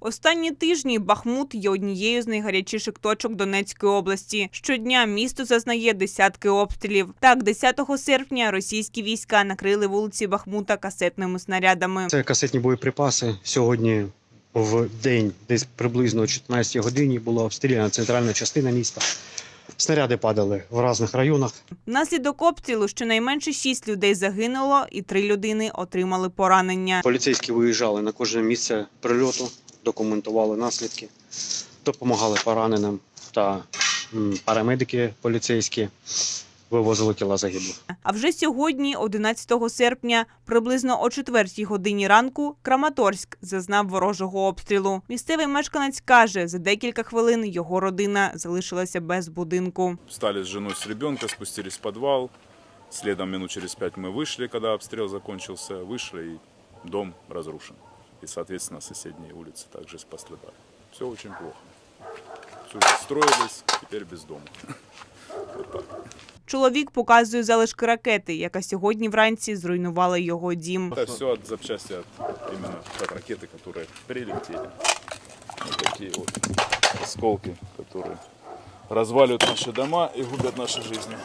Останні тижні Бахмут є однією з найгарячіших точок Донецької області. Щодня місто зазнає десятки обстрілів. Так, 10 серпня російські війська накрили вулиці Бахмута касетними снарядами. Це касетні боєприпаси. Сьогодні в день, десь приблизно о 14 годині, була обстріляна центральна частина міста. Снаряди падали в різних районах. Внаслідок обстрілу щонайменше 6 людей загинуло і 3 людини отримали поранення. Поліцейські виїжджали на кожне місце прильоту, документували наслідки, допомагали пораненим та м, парамедики поліцейські вивозили тіла загиблих. А вже сьогодні, 11 серпня, приблизно о 4 годині ранку, Краматорськ зазнав ворожого обстрілу. Місцевий мешканець каже, за декілька хвилин його родина залишилася без будинку. Встали с женой с ребенка, спустились в подвал. Следом минут через пять мы вышли, когда обстрел закончился. Вышли, и дом разрушен. И, соответственно, соседние улицы также пострадали. Все очень плохо. Все, строились, теперь без дома. Вот так. Чоловік показує залишки ракети, яка сьогодні вранці зруйнувала його дім. Это все от запчасти от именно от ракеты, которые прилетели. Вот такие вот осколки, которые разваливают наши дома и губят наши жизни.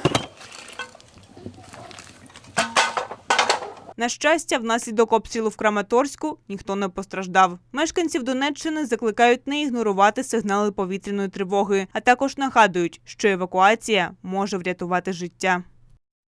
На щастя, внаслідок обстрілу в Краматорську ніхто не постраждав. Мешканців Донеччини закликають не ігнорувати сигнали повітряної тривоги, а також нагадують, що евакуація може врятувати життя.